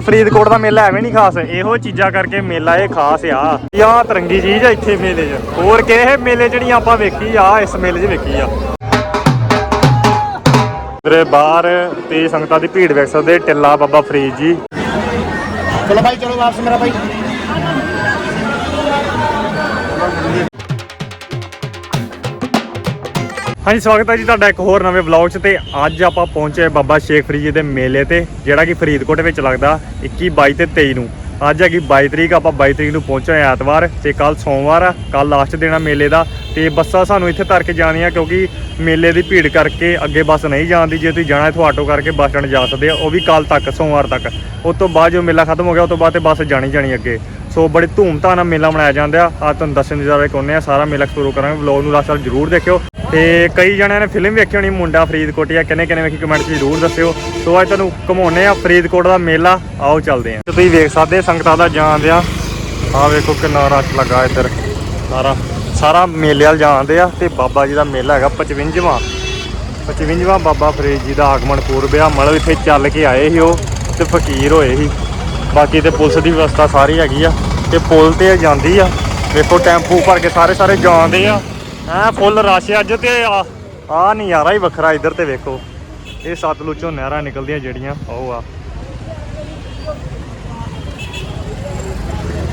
ਫਰੀਦਕੋਟ ਦਾ ਮੇਲਾ ਐਵੇਂ ਨਹੀਂ ਖਾਸ, ਇਹੋ ਚੀਜ਼ਾਂ ਕਰਕੇ ਮੇਲਾ ਇਹ ਖਾਸ ਆ। ਯਾ ਤਰੰਗੀ ਚੀਜ਼ ਆ ਇੱਥੇ ਮੇਲੇ 'ਚ। ਹੋਰ ਕਿਹੇ ਮੇਲੇ ਜਿਹੜੀ ਆਪਾਂ ਵੇਖੀ ਆ, ਇਸ ਮੇਲੇ 'ਚ ਵੇਖੀ ਆ। ਉਧਰੇ ਬਾਹਰ ਤੇ ਸੰਗਤਾਂ ਦੀ ਭੀੜ ਵੇਖ ਸਕਦੇ ਟਿੱਲਾ ਬਾਬਾ ਫਰੀਦ ਜੀ। ਚਲੋ ਭਾਈ, ਚਲੋ ਵਾਪਸ ਮੇਰਾ ਭਾਈ। ਹਾਂਜੀ, ਸਵਾਗਤ ਹੈ ਜੀ ਤੁਹਾਡਾ ਇੱਕ ਹੋਰ ਨਵੇਂ ਵਲੌਗ 'ਚ ਤੇ ਅੱਜ ਆਪਾਂ ਪਹੁੰਚੇ ਬਾਬਾ ਸ਼ੇਖ ਫਰੀਦ ਜੀ ਦੇ ਮੇਲੇ ਤੇ, ਜਿਹੜਾ ਕਿ ਫਰੀਦਕੋਟ ਵਿੱਚ ਲੱਗਦਾ 21 22 ਤੇ 23 ਨੂੰ। ਅੱਜ ਹੈਗੀ 22 ਤਰੀਕ, ਆਪਾਂ 22 ਤਰੀਕ ਨੂੰ ਪਹੁੰਚੇ ਐਤਵਾਰ ਤੇ ਕੱਲ ਸੋਮਵਾਰ ਆ ਕੱਲ ਲਾਸਟ ਦਿਨ ਆ ਮੇਲੇ ਦਾ ਤੇ ਬੱਸਾਂ ਸਾਨੂੰ ਇੱਥੇ ਤਰ ਕੇ ਜਾਣੀਆਂ ਕਿਉਂਕਿ ਮੇਲੇ ਦੀ ਭੀੜ ਕਰਕੇ ਅੱਗੇ ਬੱਸ ਨਹੀਂ ਜਾਂਦੀ ਜੇ ਤੁਸੀਂ ਜਾਣਾ ਇੱਥੋਂ ਆਟੋ ਕਰਕੇ ਬੱਸ ਸਟੈਂਡ ਜਾ ਸਕਦੇ ਆ, ਉਹ ਵੀ ਕੱਲ ਤੱਕ, ਸੋਮਵਾਰ ਤੱਕ। ਉਸ ਤੋਂ ਬਾਅਦ ਜੋ ਮੇਲਾ ਖਤਮ ਹੋ ਗਿਆ, ਉਸ ਤੋਂ ਬਾਅਦ ਤੇ ਬੱਸ ਜਾਣੀ ਜਾਣੀ ਅੱਗੇ। ਸੋ ਬੜੀ ਧੂਮਧਾਮ ਨਾਲ ਮੇਲਾ ਮਨਾਇਆ ਜਾਂਦਾ ਆ। ਆ ਤੁਹਾਨੂੰ ਦੱਸਣ ਦੀ ਜ਼ਿਆਦਾ ਕੋਨੇ ਆ। ਸਾਰਾ ਮੇਲਾ ਐਕਸਪਲੋਰ ਕਰਾਂਗੇ। ਵਲੌਗ ਨੂੰ ਲਾਸਟ ਤੱਕ ਜ਼ਰੂਰ ਦੇਖਿਓ। ਤੇ ਕਈ ਜਣਿਆਂ ਨੇ ਫਿਲਮ ਵੇਖੀ ਹੋਣੀ, ਮੁੰਡਾ ਫਰੀਦਕੋਟੀਆ ਕਿੰਨੇ ਕਿੰਨੇ ਵੇਖੀ ਕਮੈਂਟ 'ਚ ਜ਼ਰੂਰ ਦੱਸਿਓ। ਸੋ ਅੱਜ ਤੁਹਾਨੂੰ ਘਮਾਉਨੇ ਆ ਫਰੀਦਕੋਟ ਦਾ ਮੇਲਾ। ਆਓ ਚੱਲਦੇ ਆ। ਤੁਸੀਂ ਵੇਖ ਸਕਦੇ ਸੰਗਤਾਂ ਦਾ ਜਾਂਦੇ ਆ। ਆ ਵੇਖੋ ਕਿੰਨਾ ਰਸ਼ ਲੱਗਾ ਇੱਧਰ। ਸਾਰਾ ਸਾਰਾ ਮੇਲੇ ਵਾਲ ਜਾਂਦੇ ਆ ਤੇ ਬਾਬਾ ਜੀ ਦਾ ਮੇਲਾ ਹੈਗਾ 55ਵਾਂ 55ਵਾਂ ਬਾਬਾ ਫਰੀਦ ਜੀ ਦਾ ਆਗਮਨ ਪੂਰਬ ਆ। ਮਤਲਬ ਇੱਥੇ ਚੱਲ ਕੇ ਆਏ ਸੀ ਉਹ ਤੇ ਫਕੀਰ ਹੋਏ ਸੀ। ਬਾਕੀ ਤੇ ਪੁਲਿਸ ਦੀ ਵਿਵਸਥਾ ਸਾਰੀ ਹੈਗੀ ਆ। ਤੇ ਪੁਲ ਤੇ ਜਾਂਦੀ ਆ। ਵੇਖੋ ਟੈਂਪੂ ਭਰ ਕੇ ਸਾਰੇ ਸਾਰੇ ਜਾਂਦੇ ਆ। ਐ ਫੁੱਲ ਰਸ਼ ਅੱਜ ਤੇ ਆ। ਆ ਨਜ਼ਾਰਾ ਹੀ ਵੱਖਰਾ ਇੱਧਰ ਤੇ ਵੇਖੋ। ਇਹ ਸਤਲੁਜ ਨਹਿਰਾਂ ਨਿਕਲਦੀਆਂ ਜਿਹੜੀਆਂ, ਉਹ ਆ।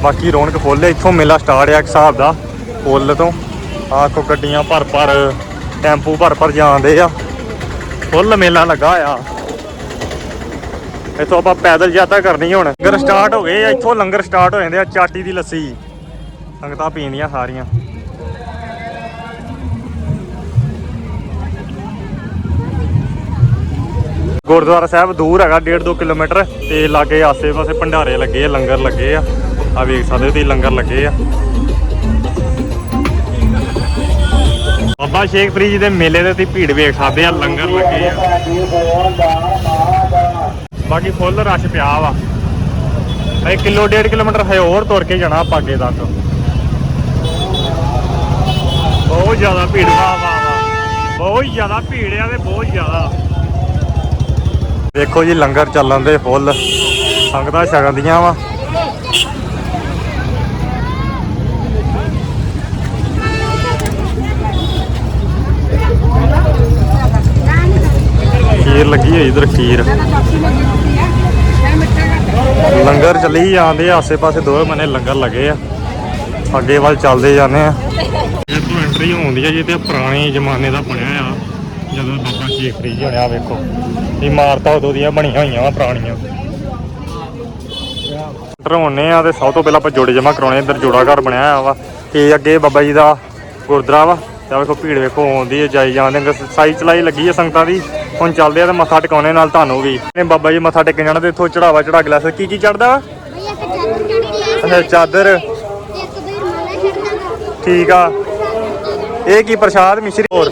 ਬਾਕੀ ਰੌਣਕ ਫੁੱਲ ਇੱਥੋਂ ਮੇਲਾ ਸਟਾਰਟ ਆ ਇੱਕ ਹਿਸਾਬ ਦਾ ਪੁੱਲ ਤੋਂ। ਆਹ ਕੋ ਗੱਡੀਆਂ ਭਰ ਭਰ ਟੈਂਪੂ ਭਰ ਭਰ ਜਾਂਦੇ ਆ। ਫੁੱਲ ਮੇਲਾ ਲੱਗਾ ਆ। ਇੱਥੋਂ ਆਪਾਂ ਪੈਦਲ ਯਾਤਰਾ ਕਰਨੀ ਹੁਣ। ਲੰਗਰ ਸਟਾਰਟ ਹੋ ਗਏ ਆ, ਇੱਥੋਂ ਲੰਗਰ ਸਟਾਰਟ ਹੋ ਜਾਂਦੇ ਆ, ਚਾਟੀ ਦੀ ਲੱਸੀ। ਸੰਗਤਾਂ ਪੀਂਦੀਆਂ ਸਾਰੀਆਂ। ਗੁਰਦੁਆਰਾ ਸਾਹਿਬ ਦੂਰ ਹੈਗਾ 1.5 2 ਕਿਲੋਮੀਟਰ, ਤੇ ਲਾਗੇ ਆਸੇ-ਪਾਸੇ ਭੰਡਾਰੇ ਲੱਗੇ ਆ, ਲੰਗਰ ਲੱਗੇ ਆ। ਆ ਵੇਖ ਸਕਦੇ ਹੋ ਤੁਸੀਂ, ਲੰਗਰ ਲੱਗੇ ਆ। ਬਾਬਾ ਸ਼ੇਖ ਫਰੀਦ ਜੀ ਦੇ ਮੇਲੇ ਦੇ ਤੁਸੀਂ ਭੀੜ ਵੇਖ ਸਕਦੇ ਆ, ਲੰਗਰ ਲੱਗੇ ਆ। ਬਾਕੀ ਫੁੱਲ ਰਸ਼ ਪਿਆ ਵਾ। ਇਹ ਕਿਲੋ 1.5 ਕਿਲੋਮੀਟਰ ਹੈ ਹੋਰ ਤੁਰ ਕੇ ਜਾਣਾ ਆਪਾਂ ਅੱਗੇ ਤੱਕ। ਬਹੁਤ ਜ਼ਿਆਦਾ ਭੀੜ ਵਾ ਵਾ ਵਾ। ਬਹੁਤ ਜ਼ਿਆਦਾ ਭੀੜ ਆ ਤੇ ਬਹੁਤ ਜ਼ਿਆਦਾ। ਦੇਖੋ ਜੀ ਲੰਗਰ ਚੱਲਣ ਦੇ ਫੁੱਲ। ਸੰਗਤਾਂ ਛਕਦੀਆਂ ਵਾ। ਖੀਰ ਲੱਗੀ ਹੋਈ ਇਧਰ ਖੀਰ। ਲੰਗਰ ਚੱਲੀ ਜਾਂਦੇ ਆ ਆਸੇ ਪਾਸੇ ਦੋਵੇਂ ਬੰਨੇ ਲੰਗਰ ਲੱਗੇ ਆ। ਅੱਗੇ ਵੱਲ ਚੱਲਦੇ ਜਾਂਦੇ ਆ। ਇਹ ਤੋਂ ਐਂਟਰੀ ਹੁੰਦੀ ਆ ਜੀ ਤੇ ਪੁਰਾਣੇ ਜ਼ਮਾਨੇ ਦਾ ਬਣਿਆ ਆ। ਜਦੋਂ ਬਾਬਾ ਸ਼ੇਖ ਫਰੀਦ ਜੀ ਹੋਣਿਆ, ਵੇਖੋ। ਇਮਾਰਤਾਂ ਉਦੋਂ ਦੀਆਂ ਬਣੀਆਂ ਹੋਈਆਂ ਵਾ, ਪੁਰਾਣੀਆਂ। ਧਰੋਣੇ ਆ ਤੇ ਸਭ ਤੋਂ ਪਹਿਲਾਂ ਆਪਾਂ ਜੋੜੇ ਜਮਾ ਕਰਾਉਣੇ ਇੱਧਰ ਜੋੜਾ ਘਰ ਬਣਿਆ ਆ ਵਾ। ਤੇ ਅੱਗੇ ਬਾਬਾ ਜੀ ਦਾ ਗੁਰਦੁਆਰਾ ਵਾ। ਤੇ ਵੇਖੋ ਭੀੜ ਵੇਖੋ ਆਉਂਦੀ ਹੈ ਜਾਈ ਜਾਂਦੇ ਨੇ ਸਾਈ ਚਲਾਈ ਲੱਗੀ ਹੈ ਸੰਗਤਾਂ ਦੀ ਹੁਣ ਚੱਲਦੇ ਆ ਤੇ ਮੱਥਾ ਟਿਕਾਉਣੇ ਨਾਲ ਤੁਹਾਨੂੰ ਵੀ। ਨੇ ਬਾਬਾ ਜੀ ਮੱਥਾ ਟੇਕਣ ਜਾਣਾ ਤੇ ਇੱਥੋਂ ਚੜਾਵਾ ਚੜਾ ਸਕਦੇ ਕੀ ਕੀ ਚੜਦਾ ਅੱਛਾ ਚਾਦਰ। ਠੀਕ ਆ। ਇਹ ਕੀ ਪ੍ਰਸ਼ਾਦ ਮਿਸ਼ਰੀ? ਹੋਰ?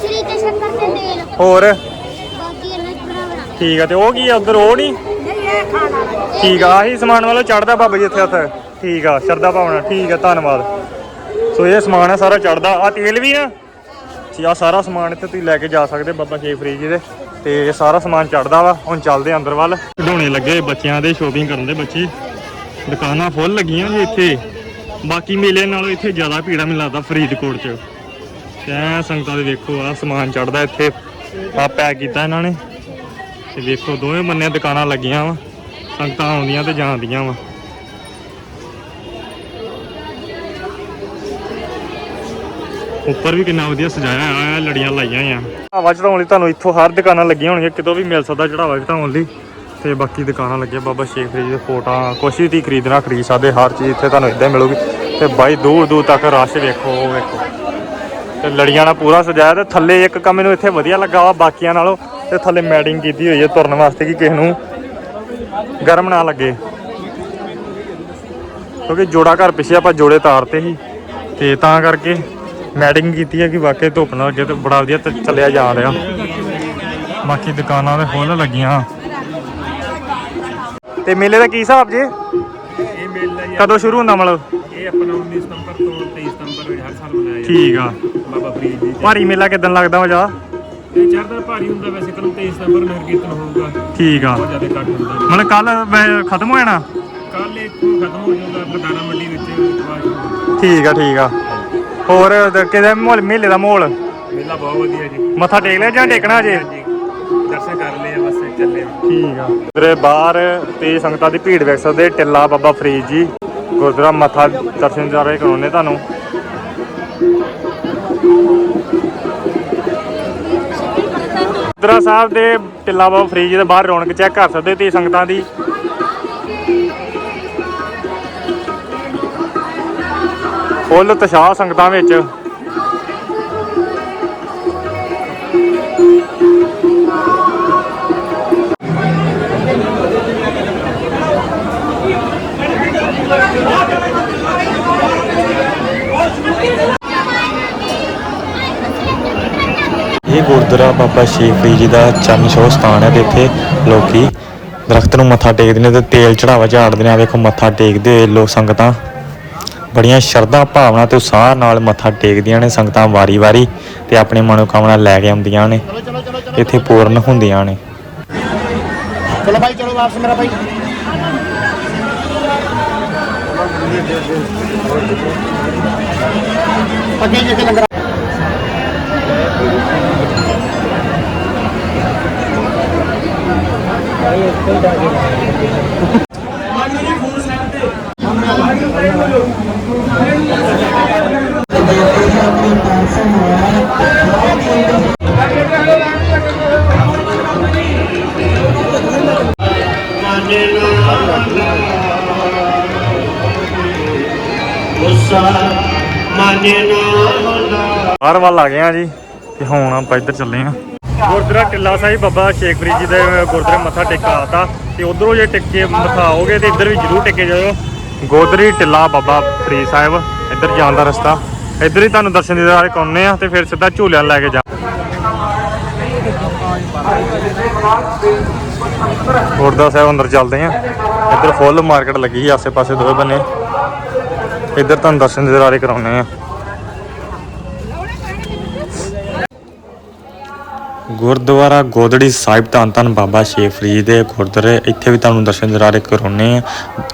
ਹੋਰ? ਠੀਕ ਆ ਤੇ ਉਹ ਕੀ ਆ ਉਧਰ ਉਹ ਨਹੀਂ? ਠੀਕ ਆ ਆਹੀ ਸਮਾਨ ਵਾਲਾ ਚੜਦਾ ਬਾਬਾ ਜੀ ਇੱਥੇ ਉੱਥੇ ਠੀਕ ਆ ਸ਼ਰਦਾ ਭਾਵਨਾ ਠੀਕ ਆ ਧੰਨਵਾਦ। ਸੋ ਇਹ ਸਮਾਨ ਆ ਸਾਰਾ ਚੜਦਾ ਆ ਤੇਲ ਵੀ ਆ? ਜੀ ਆ ਸਾਰਾ ਸਮਾਨ ਇੱਥੇ ਤੁਸੀਂ ਲੈ ਕੇ ਜਾ ਸਕਦੇ ਬਾਬਾ ਸ਼ੇਖ ਫਰੀਦ ਜੀ ਦੇ। ਤੇ ਇਹ ਸਾਰਾ ਸਮਾਨ ਚੜਦਾ ਵਾ, ਹੁਣ ਚੱਲਦੇ ਅੰਦਰ ਵੱਲ। ਖਿਡੌਣੇ ਲੱਗੇ ਬੱਚਿਆਂ ਦੇ ਸ਼ੋਪਿੰਗ ਕਰਨ ਦੇ ਬੱਚੇ। ਦੁਕਾਨਾਂ ਫੁੱਲ ਲੱਗੀਆਂ ਜੀ ਇੱਥੇ। ਬਾਕੀ ਮੇਲੇ ਨਾਲੋਂ ਇੱਥੇ ਜ਼ਿਆਦਾ ਭੀੜਾ ਮੈਨੂੰ ਲੱਗਦਾ ਫਰੀਦਕੋਟ 'ਚ। ਤੇ ਐਂ ਸੰਗਤਾਂ ਦੇ ਵੇਖੋ ਆ ਸਮਾਨ ਚੜਦਾ ਇੱਥੇ। ਆ ਪੈਕ ਕੀਤਾ ਇਹਨਾਂ ਨੇ। ਤੇ ਵੇਖੋ, ਦੋਵੇਂ ਬੰਨੇ ਦੁਕਾਨਾਂ ਲੱਗੀਆਂ ਵਾ। ਸੰਗਤਾਂ ਆਉਂਦੀਆਂ ਤੇ ਜਾਂਦੀਆਂ ਵਾ। ਉੱਪਰ ਵੀ ਕਿੰਨਾ ਵਧੀਆ ਸਜਾਇਆ ਹੋਇਆ ਹੈ, ਲੜੀਆਂ ਲਾਈਆਂ ਆ ਹਵਾ ਚੜਾਉਣ ਲਈ ਤੁਹਾਨੂੰ ਇੱਥੋਂ ਹਰ ਦੁਕਾਨਾਂ ਲੱਗੀਆਂ ਹੋਣਗੀਆਂ, ਕਿਤੋਂ ਵੀ ਮਿਲ ਸਕਦਾ ਚੜਾਵਾ ਚੜਾਉਣ ਲਈ। ਤੇ ਬਾਕੀ ਦੁਕਾਨਾਂ ਲੱਗੀਆਂ, ਬਾਬਾ ਸ਼ੇਖ ਫਰੀਦ ਦੇ ਫੋਟਾਂ ਕੁਛ ਵੀ ਤੁਸੀਂ ਖਰੀਦਣਾ, ਖਰੀਦ ਸਕਦੇ, ਹਰ ਚੀਜ਼ ਇੱਥੇ ਤੁਹਾਨੂੰ ਇਦਾਂ ਮਿਲੂਗੀ। ਤੇ ਬਾਈ, ਦੂਰ ਦੂਰ ਤੱਕ ਰਸ਼ ਵੇਖੋ ਵੇਖੋ। ਤੇ ਲੜੀਆਂ ਨਾਲ ਪੂਰਾ ਸਜਾਇਆ, ਤੇ ਥੱਲੇ ਇੱਕ ਕੰਮ ਮੈਨੂੰ ਇੱਥੇ ਵਧੀਆ ਲੱਗਾ ਵਾ ਬਾਕੀਆਂ ਨਾਲੋਂ, ਤੇ ਥੱਲੇ ਮੈਡਿੰਗ ਕੀਤੀ ਹੋਈ ਹੈ ਤੁਰਨ ਵਾਸਤੇ ਕਿ ਕਿਸੇ ਨੂੰ ਗਰਮ ਨਾ ਲੱਗੇ। ਕਿਉਂਕਿ ਜੋੜਾ ਘਰ ਪਿੱਛੇ ਆਪਾਂ ਜੋੜੇ ਤਾਰਤੇ ਸੀ, ਤੇ ਤਾਂ ਕਰਕੇ ਮੈਡਿੰਗ ਕੀਤੀ ਹੈ ਕਿ ਵਾਕਈ ਧੁੱਪ ਨਾਲ ਤੇ ਬੜਾ ਵਧੀਆ ਚੱਲਿਆ ਜਾ ਰਿਹਾ। ਬਾਕੀ ਦੁਕਾਨਾਂ ਦੇ ਫੁੱਲ ਲੱਗੀਆਂ। ਤੇ ਮੇਲੇ ਦਾ ਕੀ ਹਿਸਾਬ ਜੇ? ਇਹ ਮੇਲਾ ਜੀ ਕਦੋਂ ਸ਼ੁਰੂ ਹੁੰਦਾ ਮਤਲਬ? ਇਹ ਆਪਣਾ 19 ਸਤੰਬਰ ਤੋਂ 23 ਸਤੰਬਰ ਹਰ ਸਾਲ ਮਨਾਇਆ ਜਾਂਦਾ। ਠੀਕ ਆ। ਬਾਬਾ ਫਰੀਦ ਜੀ ਭਾਰੀ ਮੇਲਾ ਕਿਦਾਂ ਲੱਗਦਾ ਵਾ ਜਾ ਇਹ ਚੜਦਾ ਭਾਰੀ ਹੁੰਦਾ ਵੈਸੇ ਕੱਲ 23 ਸਤੰਬਰ ਨੂੰ ਕੀਰਤਨ ਹੋਊਗਾ। ਠੀਕ ਆ। ਬਹੁਤ ਜ਼ਿਆਦਾ ਇਕੱਠ ਹੁੰਦਾ। ਮਤਲਬ ਕੱਲ ਖਤਮ ਹੋ ਜਾਣਾ? ਕੱਲ ਇੱਥੋਂ ਖਤਮ ਹੋ ਜਾਊਗਾ ਫਦਾਨਾ ਮੰਡੀ ਵਿੱਚ ਠੀਕ ਆ ਠੀਕ ਆ। ਹੋਰ ਦ- ਕਿਹਦਾ ਮਾਹੌਲ ਮੇਲੇ ਦਾ ਮਾਹੌਲ ਮੇਲਾ ਬਹੁਤ ਵਧੀਆ ਜੀ। ਮੱਥਾ ਟੇਕ ਲਿਆ ਜਾਂ ਟੇਕਣਾ ਜੇ ਹਾਂਜੀ। ਦਰਸ਼ਨ ਕਰ ਲਏ ਆ ਬਸ ਚੱਲੇ ਆ। ਠੀਕ ਆ। ਗੁਰਦੁਆਰੇ ਬਾਹਰ ਤੇ ਸੰਗਤਾਂ ਦੀ ਭੀੜ ਵੇਖ ਸਕਦੇ ਟਿੱਲਾ ਬਾਬਾ ਫਰੀਦ ਜੀ। ਗੁਰਦੁਆਰਾ ਮੱਥਾ ਦਰਸ਼ਨ ਜਾਰੇ ਕਰਾਉਣੇ ਤੁਹਾਨੂੰ। ਗੁਰਦੁਆਰਾ ਸਾਹਿਬ ਦੇ ਟਿੱਲਾ ਬਾਬਾ ਫਰੀਦ ਜੀ ਦੇ ਬਾਹਰ ਰੌਣਕ ਚੈੱਕ ਕਰ ਸਕਦੇ ਤੇ ਸੰਗਤਾਂ ਦੀ। ਫੁੱਲ ਉਤਸ਼ਾਹ ਸੰਗਤਾਂ ਵਿੱਚ। ਇਹ ਗੁਰਦੁਆਰਾ ਬਾਬਾ ਸ਼ੇਖ ਫਰੀਦ ਜੀ ਦਾ ਚਰਨ ਛੋਹ ਸਥਾਨ ਹੈ ਤੇ ਇੱਥੇ ਲੋਕੀ ਦਰਖਤ ਨੂੰ ਮੱਥਾ ਟੇਕਦੇ ਨੇ ਤੇ ਤੇਲ ਚੜਾਵਾ ਝਾੜਦੇ ਨੇ। ਆ ਵੇਖੋ, ਮੱਥਾ ਟੇਕਦੇ ਹੋਏ ਲੋਕ ਸੰਗਤਾਂ ਬੜੀਆਂ ਸ਼ਰਧਾ ਭਾਵਨਾ ਤੇ ਉਤਸ਼ਾਹ ਨਾਲ ਮੱਥਾ ਟੇਕਦੀਆਂ ਨੇ, ਸੰਗਤਾਂ ਵਾਰੀ-ਵਾਰੀ ਤੇ ਆਪਣੇ ਮਨੋਕਾਮਨਾ ਲੈ ਕੇ ਆਉਂਦੀਆਂ ਨੇ, ਇੱਥੇ ਪੂਰਨ ਹੁੰਦੀਆਂ ਨੇ। ਚਲੋ ਭਾਈ, ਚਲੋ ਵਾਪਸ ਮੇਰਾ ਭਾਈ। ਅੱਗੇ ਜਿੱਥੇ ਲੰਗਰ ਹਰ ਵੱਲ ਆ ਗਏ ਆ ਜੀ ਤੇ ਹੁਣ ਆਪਾਂ ਇੱਧਰ ਚੱਲੇ ਆ। ਗੁਰਦੁਆਰਾ ਟਿੱਲਾ ਸਾਹਿਬ ਬਾਬਾ ਸ਼ੇਖ ਫਰੀਦ ਜੀ ਦੇ ਗੁਰਦੁਆਰੇ ਮੱਥਾ ਟੇਕਾ ਆਤਾ ਤੇ ਉਧਰੋਂ ਜੇ ਟਿੱਕੇ ਮੱਥਾ ਆਓਗੇ ਤੇ ਇੱਧਰ ਵੀ ਜ਼ਰੂਰ ਟਿੱਕੇ ਜਾਇਓ। ਗੋਦਰੀ ਟਿੱਲਾ ਬਾਬਾ ਫਰੀਦ ਸਾਹਿਬ, ਇੱਧਰ ਜਾਣ ਦਾ ਰਸਤਾ। ਇੱਧਰ ਹੀ ਤੁਹਾਨੂੰ ਦਰਸ਼ਨ ਦੇ ਦਾਰੇ ਕਰਾਉਣੇ ਆ ਤੇ ਫਿਰ ਸਿੱਧਾ ਝੂਲਿਆਂ ਲੈ ਕੇ ਜਾ। ਗੁਰਦੁਆਰਾ ਸਾਹਿਬ ਅੰਦਰ ਚੱਲਦੇ ਆ। ਇੱਧਰ ਫੁੱਲ ਮਾਰਕੀਟ ਲੱਗੀ ਆਸੇ ਪਾਸੇ ਦੋਵੇਂ ਬੰਨੇ। ਇੱਧਰ ਤੁਹਾਨੂੰ ਦਰਸ਼ਨ ਦੇ ਦਾਰੇ ਕਰਾਉਣੇ ਆ। ਗੁਰਦੁਆਰਾ ਗੋਦੜੀ ਸਾਹਿਬ ਧੰਨ ਧੰਨ ਬਾਬਾ ਸ਼ੇਖ ਫਰੀਦ ਦੇ ਗੁਰਦੁਆਰੇ, ਇੱਥੇ ਵੀ ਤੁਹਾਨੂੰ ਦਰਸ਼ਨ ਦਿਦਾਰੇ ਕਰਾਉਣੇ ਆ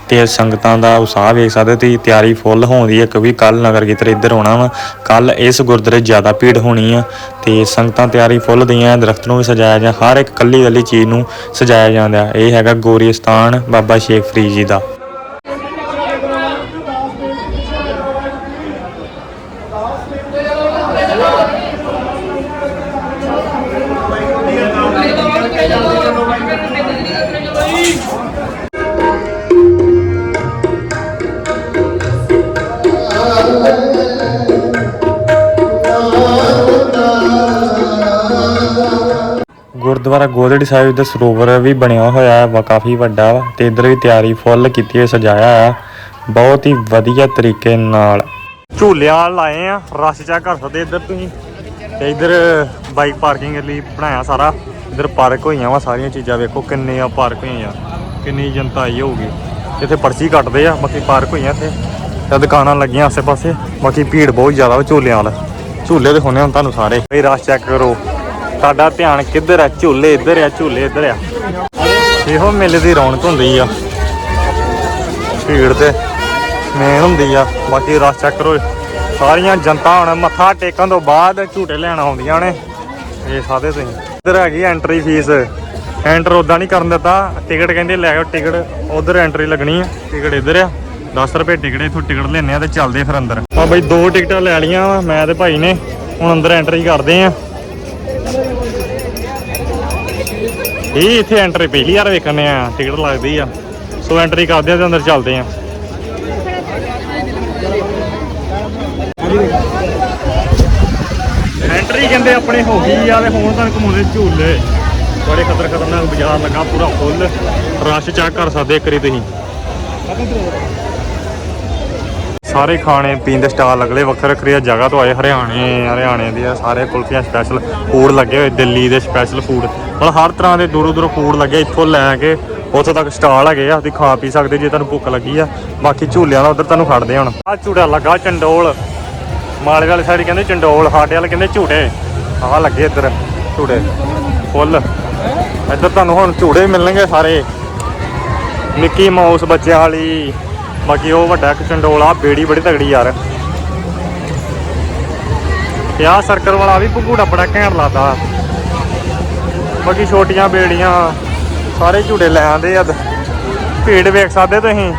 ਤੇ ਸੰਗਤਾਂ ਦਾ ਉਤਸ਼ਾਹ ਵੇਖ ਸਕਦੇ ਤੁਸੀਂ, ਤਿਆਰੀ ਫੁੱਲ ਹੋਣੀ ਹੈ ਕਿਉਂਕਿ ਕੱਲ ਨਗਰ ਕੀਰਤਨ ਇੱਧਰ ਹੋਣਾ ਵਾ, ਕੱਲ ਇਸ ਗੁਰਦੁਆਰੇ ਜ਼ਿਆਦਾ ਭੀੜ ਹੋਣੀ ਆ ਤੇ ਸੰਗਤਾਂ ਤਿਆਰੀ ਫੁੱਲ ਦੀਆਂ, ਦਰਖਤ ਨੂੰ ਵੀ ਸਜਾਇਆ ਜਾਂ ਹਰ ਇੱਕ ਕੱਲੀ ਕੱਲੀ ਚੀਜ਼ ਨੂੰ ਸਜਾਇਆ ਜਾਂਦਾ, ਇਹ ਹੈਗਾ ਗੋਰੀ ਸਥਾਨ ਬਾਬਾ ਸ਼ੇਖ ਫਰੀਦ ਜੀ ਦਾ। ਗੁਰਦੁਆਰਾ ਗੋਦੜੀ ਸਾਹਿਬ ਦਾ ਸਰੋਵਰ ਵੀ ਬਣਿਆ ਹੋਇਆ ਵਾ, ਕਾਫੀ ਵੱਡਾ ਵਾ ਤੇ ਇਧਰ ਵੀ ਤਿਆਰੀ ਫੁੱਲ ਕੀਤੀ ਹੋਈ, ਸਜਾਇਆ ਆ। ਬਹੁਤ ਹੀ ਵਧੀਆ ਤਰੀਕੇ ਨਾਲ। ਝੂਲਿਆਂ ਲਾਏ ਆ, ਰਸ਼ ਚੈੱਕ ਕਰ ਸਕਦੇ ਇੱਧਰ ਤੁਸੀਂ। ਤੇ ਇੱਧਰ ਬਾਈਕ ਪਾਰਕਿੰਗ ਲਈ ਬਣਾਇਆ ਸਾਰਾ। ਇੱਧਰ ਪਾਰਕ ਹੋਈਆਂ ਵਾ ਸਾਰੀਆਂ ਚੀਜ਼ਾਂ, ਵੇਖੋ ਕਿੰਨੇ ਆ ਪਾਰਕ ਹੋਈਆਂ ਕਿੰਨੀ ਜਨਤਾ ਆਈ ਹੋਊਗੀ। ਇੱਥੇ ਪਰਚੀ ਕੱਟਦੇ ਆ, ਬਾਕੀ ਪਾਰਕ ਹੋਈਆਂ ਇੱਥੇ। ਤੇ ਦੁਕਾਨਾਂ ਲੱਗੀਆਂ ਆਸੇ ਪਾਸੇ ਬਾਕੀ ਭੀੜ ਬਹੁਤ ਜ਼ਿਆਦਾ ਵਾ ਝੂਲਿਆਂ ਵਾਲ। ਝੂਲੇ ਦਿਖਾਉਣੇ ਹੁਣ ਤੁਹਾਨੂੰ ਸਾਰੇ। ਬਈ ਰਸ਼ ਚੈੱਕ ਕਰੋ। ਤੁਹਾਡਾ ਧਿਆਨ ਕਿੱਧਰ ਆ? ਝੂਲੇ ਇੱਧਰ ਆ, ਝੂਲੇ ਇੱਧਰ ਆ। ਇਹੋ ਮੇਲੇ ਦੀ ਰੌਣਕ ਹੁੰਦੀ ਆ। ਭੀੜ ਤੇ ਮੇਨ ਹੁੰਦੀ ਆ। ਬਾਕੀ ਰਸ਼ ਚੈੱਕ ਕਰੋ। ਸਾਰੀਆਂ ਜਨਤਾ ਹੁਣ ਮੱਥਾ ਟੇਕਣ ਤੋਂ ਬਾਅਦ ਝੂਟੇ ਲੈਣ ਆਉਂਦੀਆਂ ਨੇ। ਇਹ ਸਾਦੇ ਤੁਸੀਂ। ਇੱਧਰ ਹੈਗੀ ਐਂਟਰੀ ਫੀਸ ਐਂਟਰ ਉਦਾਂ ਨਹੀਂ ਕਰਨ ਦਿੱਤਾ। ਟਿਕਟ ਕਹਿੰਦੇ ਲੈ ਆਓ ਟਿਕਟ ਉਧਰ ਐਂਟਰੀ ਲੱਗਣੀ ਆ। ਟਿਕਟ ਇੱਧਰ ਆ। 10 ਰੁਪਏ ਟਿਕਟ ਇਥੋਂ ਟਿਕਟ ਲੈਣੇ ਆ ਤੇ ਚੱਲਦੇ ਫਿਰ ਅੰਦਰ। ਆ ਬਈ ਦੋ ਟਿਕਟਾਂ ਲੈ ਲਈਆਂ ਵਾ, ਮੈਂ ਤੇ ਭਾਈ ਨੇ। ਹੁਣ ਅੰਦਰ ਐਂਟਰੀ ਕਰਦੇ ਆ। ਇਹ ਇੱਥੇ ਐਂਟਰੀ ਪਹਿਲੀ ਵਾਰ ਵੇਖਣੇ ਆ ਟਿਕਟ ਲੱਗਦੀ ਆ। ਸੋ ਐਂਟਰੀ ਕਰਦੇ ਆ ਤੇ ਅੰਦਰ ਚੱਲਦੇ ਆ। ਐਂਟਰੀ ਕਹਿੰਦੇ ਆਪਣੇ ਹੋ ਗਈ ਆ ਤੇ ਹੁਣ ਤੁਹਾਨੂੰ ਘੁਮਾਉਂਦੇ ਝੂਲੇ। ਬੜੇ ਖਤਰ ਖਤਰਨਾਕ ਬਾਜ਼ਾਰ ਲੱਗਾ ਪੂਰਾ ਫੁੱਲ ਰਸ਼ ਚੈੱਕ ਕਰ ਸਕਦੇ ਇੱਕ ਵਾਰੀ ਤੁਸੀਂ। ਸਾਰੇ ਖਾਣੇ ਪੀਣ ਦੇ ਸਟਾਲ ਅਗਲੇ ਵੱਖਰੇ ਵੱਖਰੇ ਜਗ੍ਹਾ ਤੋਂ ਆਏ ਹਰਿਆਣੇ ਹਰਿਆਣੇ ਦੇ ਸਾਰੇ ਕੁਲਫੀਆਂ ਸਪੈਸ਼ਲ ਫੂਡ ਲੱਗੇ ਹੋਏ, ਦਿੱਲੀ ਦੇ ਸਪੈਸ਼ਲ ਫੂਡ ਮਤਲਬ ਹਰ ਤਰ੍ਹਾਂ ਦੇ ਦੂਰੋਂ ਦੂਰੋਂ ਫੂਡ ਲੱਗੇ, ਇੱਥੋਂ ਲੈ ਕੇ ਉੱਥੋਂ ਤੱਕ ਸਟਾਲ ਹੈਗੇ ਆ, ਤੁਸੀਂ ਖਾ ਪੀ ਸਕਦੇ ਜੇ ਤੁਹਾਨੂੰ ਭੁੱਖ ਲੱਗੀ ਆ। ਬਾਕੀ ਝੂਲਿਆਂ ਦਾ ਉਧਰ ਤੁਹਾਨੂੰ ਖੜਦੇ ਹੁਣ। ਆ ਝੂੜਾ ਲੱਗਾ ਚੰਡੋਲ। ਮਾਲੇ ਵਾਲੇ ਸਾਈਡ ਕਹਿੰਦੇ ਚੰਡੋਲ, ਸਾਡੇ ਵਾਲੇ ਕਹਿੰਦੇ ਝੂਟੇ। ਆਹ ਲੱਗੇ ਇੱਧਰ ਝੂੜੇ ਫੁੱਲ। ਇੱਧਰ ਤੁਹਾਨੂੰ ਹੁਣ ਝੂੜੇ ਵੀ ਮਿਲਣਗੇ ਸਾਰੇ। ਮਿੱਕੀ ਮਾਊਸ ਬੱਚਿਆਂ ਵਾਲੀ। ਬਾਕੀ ਉਹ ਵੱਡਾ ਇੱਕ ਚੰਡੋਲਾ ਬੇੜੀ ਬੜੀ ਤਗੜੀ ਯਾਰ। ਤੇ ਆਹ ਸਰਕਲ ਵਾਲਾ ਵੀ ਭਗੂੜਾ ਬੜਾ ਘੈਂਟ ਲੱਗਦਾ। ਬਾਕੀ ਛੋਟੀਆਂ ਬੇੜੀਆਂ ਸਾਰੇ ਝੂੜੇ ਲੈ ਆਂਦੇ ਆ। ਭੀੜ ਵੇਖ ਸਕਦੇ ਤੁਸੀਂ?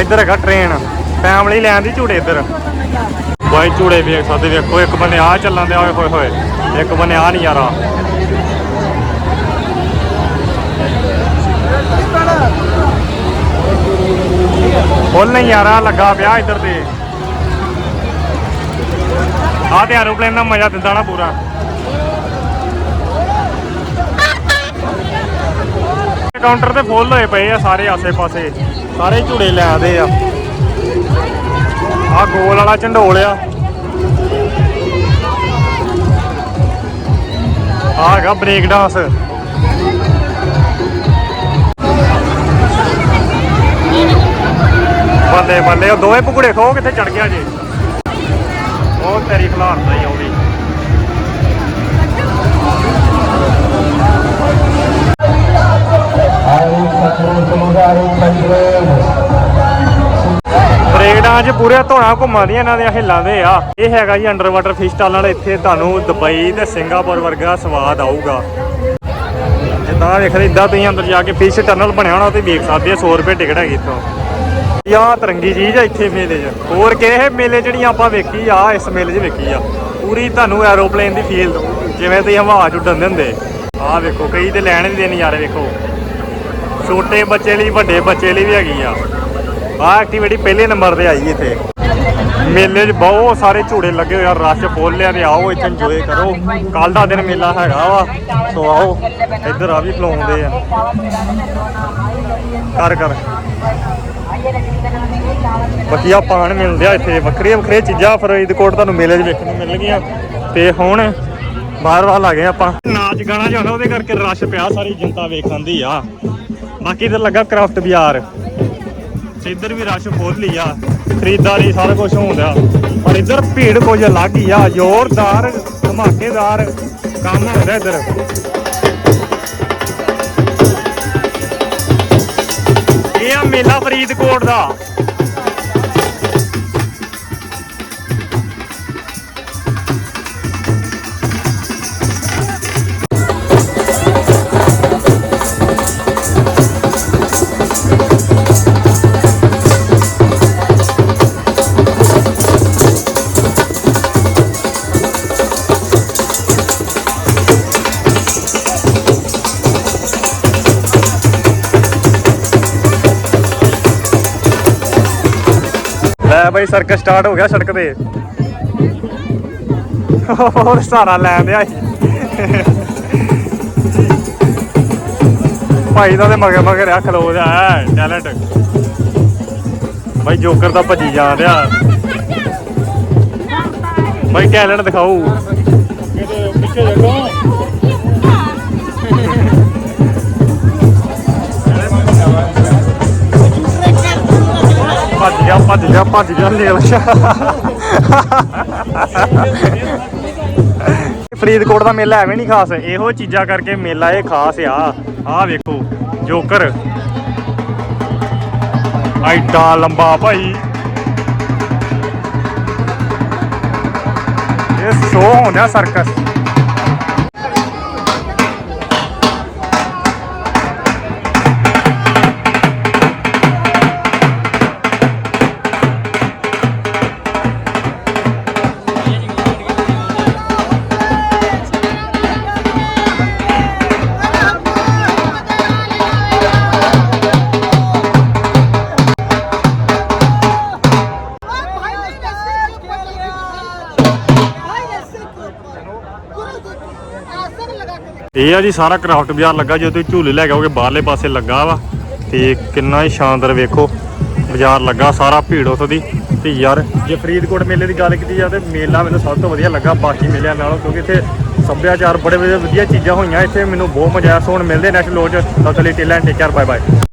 ਇੱਧਰ ਹੈਗਾ ਟ੍ਰੇਨ ਫੈਮਲੀ ਲੈਣ ਦੀ ਝੂੜੇ ਇੱਧਰ। ਬਾਈ ਝੂੜੇ ਵੇਖ ਸਕਦੇ, ਵੇਖੋ, ਇੱਕ ਬੰਨੇ ਆ ਚੱਲਣ ਦੇ ਹੋਏ ਹੋਏ ਹੋਏ। ਇੱਕ ਬੰਨੇ ਆ ਨਜ਼ਾਰਾ। ਫੁੱਲ ਨਜ਼ਾਰਾ ਲੱਗਾ ਪਿਆ ਇੱਧਰ ਤੇ। ਆਹ ਤੇ ਐਰੋਪਲੇਨ ਦਾ ਮਜ਼ਾ ਦਿੰਦਾ ਨਾ ਪੂਰਾ। ਕਾਊਂਟਰ ਤੇ ਫੁੱਲ ਹੋਏ ਪਏ ਆ ਸਾਰੇ ਆਸੇ-ਪਾਸੇ। ਸਾਰੇ ਝੂੜੇ ਲੈ ਆਦੇ ਆ। ਆ ਗੋਲ ਵਾਲਾ ਝੰਡੋਲ ਆ। ਆ ਹੈਗਾ ਬ੍ਰੇਕ ਡਾਂਸ। ਬੱਲੇ ਬੱਲੇ ਉਹ ਦੋਵੇਂ ਪੁਕੜੇ ਖੋ ਕਿੱਥੇ ਚੜ ਗਿਆ ਜੀ। ਉਹ ਤੇਰੀ ਖਲਾਰਦਾ ਹੀ ਆ ਉਹ ਵੀ ਬ੍ਰੇਕਡਾਂ 'ਚ ਪੂਰੇ ਧੋਣਾ ਘੁੰਮਾਉਂਦੀਆਂ ਇਹਨਾਂ ਦੇ ਹਿੱਲਾਂ ਦੇ ਆ। ਇਹ ਹੈਗਾ ਜੀ ਅੰਡਰ ਵਾਟਰ ਫਿਸ਼ ਸਟਾਲ ਨਾਲ ਇੱਥੇ ਤੁਹਾਨੂੰ ਦੁਬਈ ਤੇ ਸਿੰਗਾਪੁਰ ਵਰਗਾ ਸਵਾਦ ਆਊਗਾ। ਜਿੱਦਾਂ ਵੇਖ ਰਹੇ ਇਦਾਂ ਤੁਸੀਂ ਅੰਦਰ ਜਾ ਕੇ ਫਿਸ਼ ਟਨਲ ਬਣਿਆ ਹੋਣਾ ਤੇ ਵੇਖ ਸਕਦੇ ਆ 100 ਰੁਪਏ ਟਿਕਟ ਹੈਗੀ ਇੱਥੋਂ। ਯਾ ਤਰੰਗੀ ਚੀਜ਼ ਆ ਇੱਥੇ ਮੇਲੇ 'ਚ। ਹੋਰ ਕਿਹੇ ਮੇਲੇ ਜਿਹੜੀਆਂ ਆਪਾਂ ਵੇਖੀ, ਆ ਇਸ ਮੇਲੇ 'ਚ ਵੇਖੀ ਆ। ਪੂਰੀ ਤੁਹਾਨੂੰ ਐਰੋਪਲੇਨ ਦੀ ਫੀਲ ਜਿਵੇਂ ਤੁਸੀਂ ਹਵਾ 'ਚ ਉੱਡਣ ਦੇ ਹੁੰਦੇ ਆ ਵੇਖੋ, ਕਈ ਤੇ ਲੈਣ ਦੇ ਨਜ਼ਾਰੇ ਵੇਖੋ। ਛੋਟੇ ਬੱਚੇ ਲਈ, ਵੱਡੇ ਬੱਚੇ ਲਈ ਵੀ ਹੈਗੀ ਆ। ਆਹ ਐਕਟੀਵਿਟੀ ਪਹਿਲੇ ਨੰਬਰ ਤੇ ਆਈ ਇੱਥੇ। ਮੇਲੇ 'ਚ ਬਹੁਤ ਸਾਰੇ ਝੂੜੇ ਲੱਗੇ ਹੋਏ ਆ, ਰਸ਼ ਫੁੱਲ ਆ ਤੇ ਆਓ, ਇੱਥੇ ਇੰਜੋਏ ਕਰੋ। ਕੱਲ ਦਾ ਦਿਨ ਮੇਲਾ ਹੈਗਾ ਵਾ, ਸੋ ਆਓ, ਇੱਧਰ ਆ ਵੀ ਫਲਾਉਂਦੇ ਆ। ਕਰ ਕਰ। ਵਧੀਆ ਪਾਣ ਮਿਲਦੇ ਆ ਇੱਥੇ। ਵੱਖਰੀਆਂ ਵੱਖਰੀਆਂ ਚੀਜ਼ਾਂ ਫਰੀਦਕੋਟ ਤੁਹਾਨੂੰ ਮੇਲੇ 'ਚ ਵੇਖਣ ਨੂੰ ਮਿਲਣਗੀਆਂ। ਤੇ ਹੁਣ ਬਾਹਰ ਵਾਲ ਆ ਗਏ ਆਪਾਂ। ਨਾਚ ਗਾਣਾ ਜਾਣਾ, ਉਹਦੇ ਕਰਕੇ ਰਸ਼ ਪਿਆ, ਸਾਰੀ ਜਨਤਾ ਵੇਖਣ ਦੀ ਆ। ਬਾਕੀ ਇੱਧਰ ਲੱਗਾ ਕਰਾਫਟ ਬਾਜ਼ਾਰ। ਇੱਧਰ ਵੀ ਰਸ਼ ਫੁੱਲ ਲਈ ਆ। ਖਰੀਦਦਾਰੀ ਸਾਰਾ ਕੁਝ ਹੁੰਦਾ ਪਰ ਇੱਧਰ ਭੀੜ ਕੁਝ ਅਲੱਗ ਹੀ ਆ। ਜ਼ੋਰਦਾਰ, ਧਮਾਕੇਦਾਰ ਕੰਮ ਹੋ ਇੱਧਰ। ਮੇਲਾ ਫਰੀਦਕੋਟ ਲੈ ਬਈ ਸਰਕਸ ਸਟਾਰਟ ਹੋ ਗਿਆ ਸੜਕ ਤੇ। ਹੋਰ ਸਾਰਾ ਲੈ ਲਿਆ ਭਾਈ ਦਾ ਤੇ ਮਗਰ ਮਗਰ ਆ ਖਲੋ ਜਾ ਟੈਲੈਂਟ ਬਾਈ, ਜੋਕਰ ਦਾ ਭੱਜੀ ਜਾ ਰਿਹਾ। ਭਾਈ ਟੈਲੈਂਟ ਦਿਖਾਓ ਪਿੱਛੇ ਦੇਖੋ। ਭੱਜ ਗਿਆ ਭੱਜ ਗਿਆ ਭੱਜ ਫਰੀਦਕੋਟ ਦਾ ਮੇਲਾ ਐਵੇਂ ਨਹੀਂ ਖਾਸ, ਇਹੋ ਚੀਜ਼ਾਂ ਕਰਕੇ ਮੇਲਾ ਇਹ ਖਾਸ ਆ। ਆਹ ਵੇਖੋ, ਜੋਕਰ। ਐਡਾ ਲੰਬਾ ਭਾਈ। ਇਹ ਸ਼ੋਅ ਹੋਣਾ ਸਰਕਸ ਇਹ ਆ ਜੀ ਸਾਰਾ ਕਰਾਫਟ ਬਾਜ਼ਾਰ ਲੱਗਾ ਜੇ ਤੁਸੀਂ ਝੂਲੇ ਲੈ ਕੇ ਆਓਗੇ, ਬਾਹਰਲੇ ਪਾਸੇ ਲੱਗਾ ਵਾ। ਤੇ ਕਿੰਨਾ ਹੀ ਸ਼ਾਨਦਾਰ ਵੇਖੋ, ਬਾਜ਼ਾਰ ਲੱਗਾ ਸਾਰਾ ਭੀੜ ਉੱਥੋਂ ਦੀ। ਤੇ ਯਾਰ, ਜੇ ਫਰੀਦਕੋਟ ਮੇਲੇ ਦੀ ਗੱਲ ਕੀਤੀ ਜਾਵੇ ਤੇ ਮੇਲਾ ਮੈਨੂੰ ਸਭ ਤੋਂ ਵਧੀਆ ਲੱਗਾ, ਬਾਕੀ ਮੇਲਿਆਂ ਨਾਲੋਂ, ਕਿਉਂਕਿ ਇੱਥੇ ਸੱਭਿਆਚਾਰ ਬੜੇ ਵਧੀਆ ਵਧੀਆ ਚੀਜ਼ਾਂ ਹੋਈਆਂ, ਇੱਥੇ ਮੈਨੂੰ ਬਹੁਤ ਮਜ਼ਾ ਆਇਆ ਸੋ ਮਿਲਦੇ ਨੈਕਸਟ ਲੋਚ ਤਦ ਲਈ till and take care bye bye